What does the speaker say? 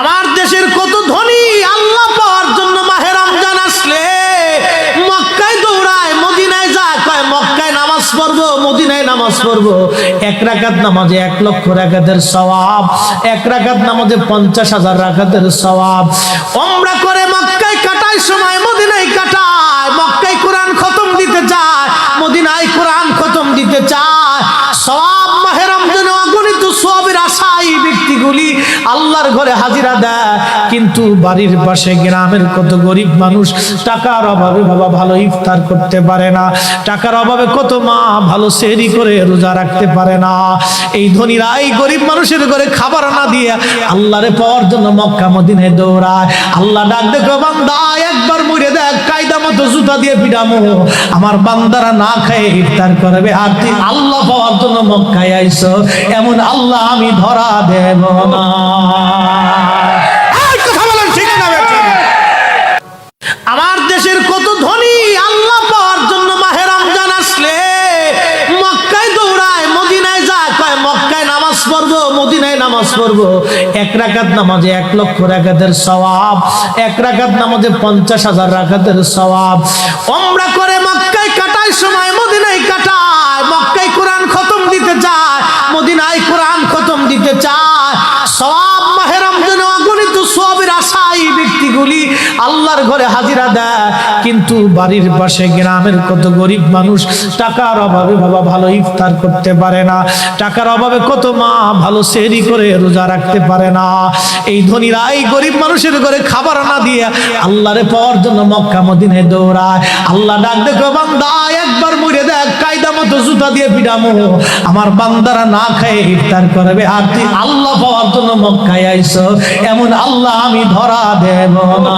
আমার দেশের কত ধনী আল্লাহ পাওয়ার জন্য মাহে রমজান আসলে। মক্কায় দৌড়ায়, মদিনায় যা কয়, মক্কায় নামাজ পড়ব, মদিনায় নামাজ পড়ব। এক রাকাত নামাজে এক লক্ষ রাকাতের সওয়াব, এক রাকাত নামাজে পঞ্চাশ হাজার রাকাতের সওয়াব। ওমরা করে মক্কায় কাটায় সময় আশাই ব্যক্তিগুলি আল্লাহর ঘরে হাজিরা দেয়। কিন্তু বাড়ির পাশে গ্রামের কত গরিব মানুষ টাকার অভাবে বাবা ভালো ইফতার করতে পারে না, টাকার অভাবে কত মা ভালো সেরি করে রোজা রাখতে পারে না। এই ধনীরা, এই গরিব মানুষের ঘরে খাবার না দিয়ে আল্লাহরে পাওয়ার জন্য মক্কা মদিনে দৌড়ায়। আল্লাহ ডাক দেখো, বান্দা, একবার মুড়ে দেখ কায়দা মতো জুতা দিয়ে পিডামো। আমার বান্দারা না খায় ইফতার করবে। আর তুই আল্লাহ পাওয়ার জন্য মক্কায় আইস। এমন আল্লাহ আমি ধরা দেব না? আমার দেশের কত ধনী আল্লাহ পাওয়ার জন্য মাহে রমজান আসলে মক্কায় দৌড়ায় মদিনায় যায় কয় মক্কায় নামাজ পড়ব, মদিনায় নামাজ পড়ব। এক রাকাত নামাজে এক লক্ষ রাকাতের সওয়াব, এক রাকাত নামাজে পঞ্চাশ হাজার রাকাতের সওয়াব। ওমরা করে মক্কায় কাটায়, সময় মদিনায় কাটায়। মক্কায় কোরআন খতম দিতে চায়, মদিনায় কোরআন খতম দিতে চায়। সওয়াব আল্লাহর ঘরে হাজিরা দেয়। কিন্তু বাড়ির পাশে গ্রামের কত গরিব মানুষ, টাকার অভাবে বাবা ভালো ইফতার করতে পারে না। টাকার অভাবে কত মা ভালো সেরি করে রোজা রাখতে পারে না। এই ধনীরা এই গরিব মানুষের ঘরে খাবার না দিয়ে আল্লাহরে পাওয়ার জন্য মক্কা মদিনে দৌড়ায়। আল্লাহ ডাক দেখো বান্দা মতো জুতা দিয়ে পিডামো আমার বান্দারা না খায় ইফতার করবে। আর তুই আল্লাহ পাওয়ার জন্য মক্কায় আইস। এমন আল্লাহ আমি ধরা দেব না।